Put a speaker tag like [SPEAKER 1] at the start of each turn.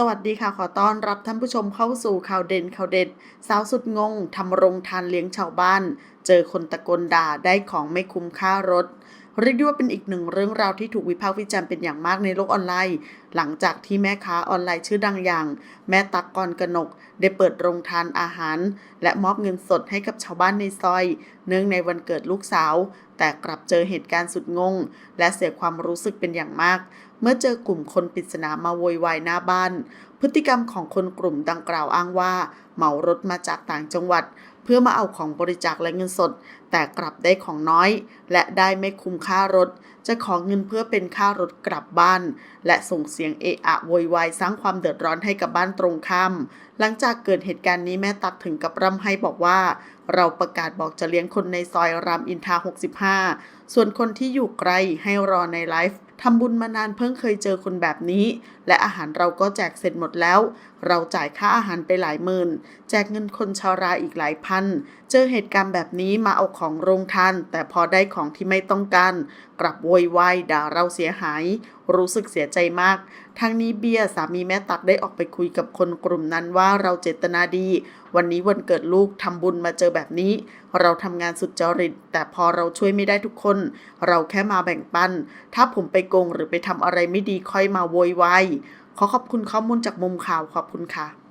[SPEAKER 1] สวัสดีค่ะ ขอต้อนรับท่านผู้ชมเข้าสู่ข่าวเด่นข่าวเด็ด สาวสุดงงทำโรงทานเลี้ยงชาวบ้าน เจอคนตะโกนด่าได้ของไม่คุ้มค่ารถ เรียกได้ว่าเป็นอีกหนึ่งเรื่องราวที่ถูกวิพากษ์วิจารณ์เป็นอย่างมากในโลกออนไลน์ หลังจากที่แม่ค้าออนไลน์ชื่อดังอย่าง แม่ตักกรกนก ได้เปิดโรงทานอาหาร และมอบเงินสดให้กับชาวบ้านในซอย เนื่องในวันเกิดลูกสาว แต่กลับเจอเหตุการณ์สุดงง และเสียความรู้สึกเป็นอย่างมาก เมื่อเจอกลุ่มคนปริศนามาโวยวายหน้าบ้าน พฤติกรรมของคนกลุ่มดังกล่าวอ้างว่า เหมารถมาจากต่างจังหวัด เพื่อมาเอาของบริจาคและเงินสด แต่กลับได้ของน้อย และได้ไม่คุ้มค่ารถ จะขอเงินเพื่อเป็นค่ารถกลับบ้าน และส่งเสียงเอะอะโวยวายสร้างความเดือดร้อนให้กับบ้านตรงข้ามหลังจากเกิดเหตุการณ์นี้แม่ตักถึงกับร่ำให้บอกว่า เราประกาศบอกจะเลี้ยงคนในซอยรามอินทา65 ส่วนคนที่อยู่ไกลให้รอในไลฟ์ ทำบุญมานานเพิ่งเคยเจอคนแบบนี้ และอาหารเราก็แจกเสร็จหมดแล้ว เราจ่ายค่าอาหารไปหลายหมื่น แจกเงินคนชาราอีกหลายพัน เจอเหตุการณ์แบบนี้มาเอาของโรงทาน แต่พอได้ของที่ไม่ต้องการ กลับโวยวายด่าเราเสียหาย รู้สึกเสียใจมาก ทั้งนี้เบียร์สามีแม่ตักได้ออกไปคุยกับคนกลุ่มนั้นว่าเราเจตนาดี วันนี้วันเกิดลูกทำบุญมาเจอแบบนี้ เราทำงานสุดจริต แต่พอเราช่วยไม่ได้ทุกคน เราแค่มาแบ่งปัน ถ้าผมไปโกงหรือไปทำอะไรไม่ดีค่อยมาโวยวายขอขอบคุณข้อมูลจากมุมข่าวขอบคุณค่ะ